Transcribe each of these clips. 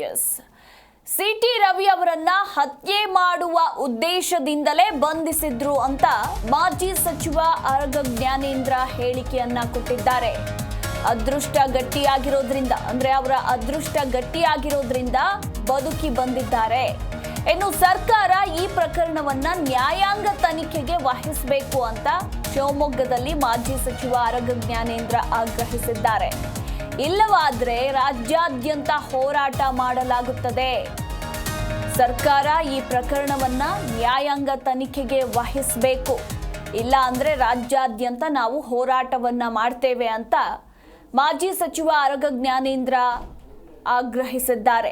S city Ravi ಅವರನ್ನ ಹತ್ಯೆ ಮಾಡುವ ಉದ್ದೇಶದಿಂದಲೇ ಬಂಧಿಸಿದ್ರು ಅಂತ ಮಾಜಿ ಸಚಿವ ಅರಗ ಜ್ಞಾನೇಂದ್ರ ಹೇಳಿಕೆಯನ್ನ ಕೊಟ್ಟಿದ್ದಾರೆ. ಅದೃಷ್ಟ ಗಟ್ಟಿಯಾಗಿರೋದ್ರಿಂದ, ಅಂದ್ರೆ ಅವರ ಅದೃಷ್ಟ ಗಟ್ಟಿಯಾಗಿರೋದ್ರಿಂದ ಬದುಕಿ ಬಂದಿದ್ದಾರೆ. ಇನ್ನು ಸರ್ಕಾರ ಈ ಪ್ರಕರಣವನ್ನ ನ್ಯಾಯಾಂಗ ತನಿಖೆಗೆ ವಹಿಸಬೇಕು ಅಂತ ಶಿವಮೊಗ್ಗದಲ್ಲಿ ಮಾಜಿ ಸಚಿವ ಅರಗ ಜ್ಞಾನೇಂದ್ರ ಆಗ್ರಹಿಸಿದ್ದಾರೆ. ಇಲ್ಲವಾದ್ರೆ ರಾಜ್ಯಾದ್ಯಂತ ಹೋರಾಟ ಮಾಡಲಾಗುತ್ತದೆ. ಸರ್ಕಾರ ಈ ಪ್ರಕರಣವನ್ನ ನ್ಯಾಯಾಂಗ ತನಿಖೆಗೆ ವಹಿಸಬೇಕು. ಇಲ್ಲ ಅಂದ್ರೆ ರಾಜ್ಯಾದ್ಯಂತ ನಾವು ಹೋರಾಟವನ್ನ ಮಾಡ್ತೇವೆ ಅಂತ ಮಾಜಿ ಸಚಿವ ಅರಗ ಜ್ಞಾನೇಂದ್ರ ಆಗ್ರಹಿಸಿದ್ದಾರೆ.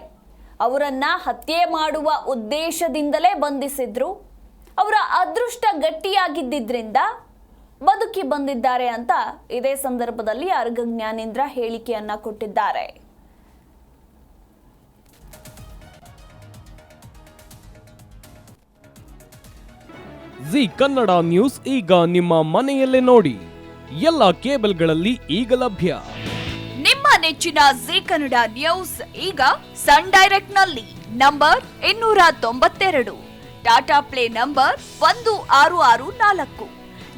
ಅವರನ್ನ ಹತ್ಯೆ ಮಾಡುವ ಉದ್ದೇಶದಿಂದಲೇ ಬಂಧಿಸಿದ್ರು. ಅವರ ಅದೃಷ್ಟ ಗಟ್ಟಿಯಾಗಿದ್ದರಿಂದ ಬದುಕಿ ಬಂದಿದ್ದಾರೆ ಅಂತ ಇದೇ ಸಂದರ್ಭದಲ್ಲಿ ಅರ್ಘ ಜ್ಞಾನೇಂದ್ರ ಹೇಳಿಕೆಯನ್ನ ಕೊಟ್ಟಿದ್ದಾರೆ. ಜಿ ಕನ್ನಡ ನ್ಯೂಸ್ ಈಗ ನಿಮ್ಮ ಮನೆಯಲ್ಲೇ ನೋಡಿ. ಎಲ್ಲ ಕೇಬಲ್ಗಳಲ್ಲಿ ಈಗ ಲಭ್ಯ. ನಿಮ್ಮ ನೆಚ್ಚಿನ ಜಿ ಕನ್ನಡ ನ್ಯೂಸ್ ಈಗ ಸನ್ ಡೈರೆಕ್ಟ್ನಲ್ಲಿ ನಂಬರ್ ಇನ್ನೂರ ತೊಂಬತ್ತೆರಡು. ಟಾಟಾ ಪ್ಲೇ ನಂಬರ್ ಒಂದು ಆರು ಆರು ನಾಲ್ಕು.